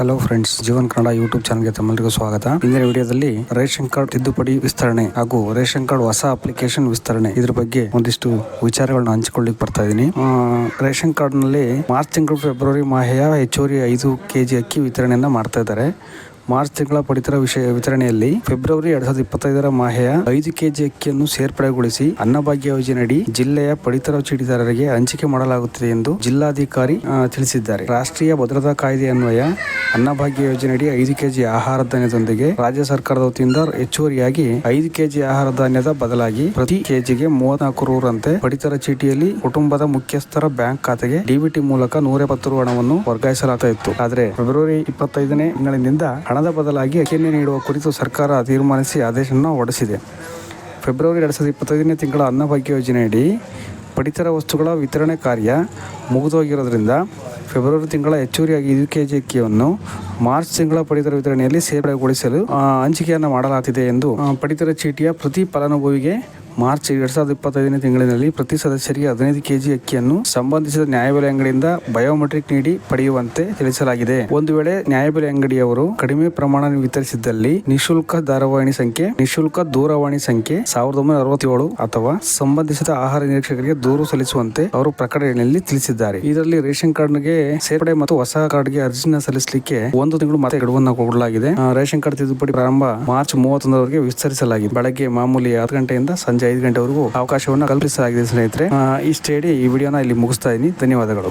Hello friends Jeevan Kannada YouTube ಚಾನಲ್ಗೆ ತಮ್ಮೆಲ್ಲರಿಗೂ ಸ್ವಾಗತ. ಇಂದಿನ ವಿಡಿಯೋದಲ್ಲಿ ರೇಷನ್ ಕಾರ್ಡ್ ತಿದ್ದುಪಡಿ ವಿಸ್ತರಣೆ ಹಾಗೂ ರೇಷನ್ ಕಾರ್ಡ್ ಹೊಸ ಅಪ್ಲಿಕೇಶನ್ ವಿಸ್ತರಣೆ ಇದ್ರ ಬಗ್ಗೆ ಒಂದಿಷ್ಟು ವಿಚಾರಗಳನ್ನ ಹಂಚಿಕೊಳ್ಳಿಕ್ ಬರ್ತಾ ಇದೀನಿ. ರೇಷನ್ ಕಾರ್ಡ್ನಲ್ಲಿ ಮಾರ್ಚ್ ತಿಂಗಳು ಫೆಬ್ರವರಿ ಮಾಹೆಯ ಹೆಚ್ಚುವರಿ ಐದು ಕೆಜಿ ಅಕ್ಕಿ ವಿತರಣೆಯನ್ನ ಮಾಡ್ತಾ ಇದ್ದಾರೆ ಮಾರ್ಚ್ ತಿಂಗಳ ಪಡಿತರ ವಿಷಯ ವಿತರಣೆಯಲ್ಲಿ ಫೆಬ್ರವರಿ ಎರಡ್ ಸಾವಿರದ ಇಪ್ಪತ್ತೈದರ ಮಾಹೆಯ ಐದು ಕೆಜಿ ಅಕ್ಕಿಯನ್ನು ಸೇರ್ಪಡೆಗೊಳಿಸಿ ಅನ್ನಭಾಗ್ಯ ಯೋಜನೆಯಡಿ ಜಿಲ್ಲೆಯ ಪಡಿತರ ಚೀಟಿದಾರರಿಗೆ ಹಂಚಿಕೆ ಮಾಡಲಾಗುತ್ತಿದೆ ಎಂದು ಜಿಲ್ಲಾಧಿಕಾರಿ ತಿಳಿಸಿದ್ದಾರೆ. ರಾಷ್ಟ್ರೀಯ ಭದ್ರತಾ ಕಾಯ್ದೆ ಅನ್ವಯ ಅನ್ನಭಾಗ್ಯ ಯೋಜನೆಯಡಿ ಐದು ಕೆಜಿ ಆಹಾರ ಧಾನ್ಯದೊಂದಿಗೆ ರಾಜ್ಯ ಸರ್ಕಾರದ ವತಿಯಿಂದ ಹೆಚ್ಚುವರಿಯಾಗಿ ಐದು ಕೆಜಿ ಆಹಾರ ಧಾನ್ಯದ ಬದಲಾಗಿ ಪ್ರತಿ ಕೆಜಿಗೆ ಮೂವತ್ನಾಲ್ಕು ರೂರಂತೆ ಪಡಿತರ ಚೀಟಿಯಲ್ಲಿ ಕುಟುಂಬದ ಮುಖ್ಯಸ್ಥರ ಬ್ಯಾಂಕ್ ಖಾತೆಗೆ ಡಿಬಿಟಿ ಮೂಲಕ ನೂರ ಎಪ್ಪತ್ತು ರು ಹಣವನ್ನು ವರ್ಗಾಯಿಸಲಾಗ್ತಾ ಇತ್ತು. ಆದರೆ ಫೆಬ್ರವರಿ ಇಪ್ಪತ್ತೈದನೇ ತಿಂಗಳಿನಿಂದ ಹಣದ ಬದಲಾಗಿ ಅಕ್ಕಿಯನ್ನು ನೀಡುವ ಕುರಿತು ಸರ್ಕಾರ ತೀರ್ಮಾನಿಸಿ ಆದೇಶವನ್ನು ಹೊರಡಿಸಿದೆ. ಫೆಬ್ರವರಿ ಎರಡು ಸಾವಿರದ ಇಪ್ಪತ್ತೈದನೇ ತಿಂಗಳ ಅನ್ನಭಾಗ್ಯ ಯೋಜನೆಯಡಿ ಪಡಿತರ ವಸ್ತುಗಳ ವಿತರಣೆ ಕಾರ್ಯ ಮುಗಿದೋಗಿರೋದ್ರಿಂದ ಫೆಬ್ರವರಿ ತಿಂಗಳ ಹೆಚ್ಚುವರಿಯಾಗಿ ಐದು ಕೆ ಜಿ ಅಕ್ಕಿಯನ್ನು ಮಾರ್ಚ್ ತಿಂಗಳ ಪಡಿತರ ವಿತರಣೆಯಲ್ಲಿ ಸೇರ್ಪಡೆಗೊಳಿಸಲು ಹಂಚಿಕೆಯನ್ನು ಮಾಡಲಾಗ್ತಿದೆ ಎಂದು ಪಡಿತರ ಚೀಟಿಯ ಪ್ರತಿ ಫಲಾನುಭವಿಗೆ ಮಾರ್ಚ್ ಎರಡ್ ಸಾವಿರದ ಇಪ್ಪತ್ತೈದನೇ ತಿಂಗಳಿನಲ್ಲಿ ಪ್ರತಿ ಸದಸ್ಯರಿಗೆ ಹದಿನೈದು ಕೆಜಿ ಅಕ್ಕಿಯನ್ನು ಸಂಬಂಧಿಸಿದ ನ್ಯಾಯಬೆಲೆ ಅಂಗಡಿಯಿಂದ ಬಯೋಮೆಟ್ರಿಕ್ ನೀಡಿ ಪಡೆಯುವಂತೆ ತಿಳಿಸಲಾಗಿದೆ. ಒಂದು ವೇಳೆ ನ್ಯಾಯಬೆಲೆ ಅಂಗಡಿಯವರು ಕಡಿಮೆ ಪ್ರಮಾಣ ವಿತರಿಸಿದ್ದಲ್ಲಿ ನಿಶುಲ್ಕ ಧಾರವಾಣಿ ಸಂಖ್ಯೆ, ನಿಶುಲ್ಕ ದೂರವಾಣಿ ಸಂಖ್ಯೆ ಸಾವಿರದ ಒಂಬೈನೂರ ಅರವತ್ತೇಳು ಅಥವಾ ಸಂಬಂಧಿಸಿದ ಆಹಾರ ನಿರೀಕ್ಷಕರಿಗೆ ದೂರು ಸಲ್ಲಿಸುವಂತೆ ಅವರು ಪ್ರಕಟಣೆಯಲ್ಲಿ ತಿಳಿಸಿದ್ದಾರೆ. ಇದರಲ್ಲಿ ರೇಷನ್ ಕಾರ್ಡ್ಗೆ ಸೇರ್ಪಡೆ ಮತ್ತು ಹೊಸ ಕಾರ್ಡ್ಗೆ ಅರ್ಜಿನ ಸಲ್ಲಿಸಲಿಕ್ಕೆ ಒಂದು ತಿಂಗಳು ಮತ್ತೆ ಗಡುವನ್ನು ಕೊಡಲಾಗಿದೆ. ರೇಷನ್ ಕಾರ್ಡ್ ತಿದ್ದುಪಡಿ ಪ್ರಾರಂಭ ಮಾರ್ಚ್ ಮೂವತ್ತೊಂದರವರೆಗೆ ವಿಸ್ತರಿಸಲಾಗಿದೆ. ಬೆಳಗ್ಗೆ ಮಾಮೂಲಿ ಹತ್ತು ಗಂಟೆಯಿಂದ ಸಂಜೆ ಐದು ಗಂಟೆವರೆಗೂ ಅವಕಾಶವನ್ನು ಕಲ್ಪಿಸಲಾಗಿದೆ ಸ್ನೇಹಿತರೆ. ಇಷ್ಟೇ ಹೇಳಿ ಈ ವಿಡಿಯೋನ ಇಲ್ಲಿ ಮುಗಿಸ್ತಾ ಇದ್ದೀನಿ. ಧನ್ಯವಾದಗಳು.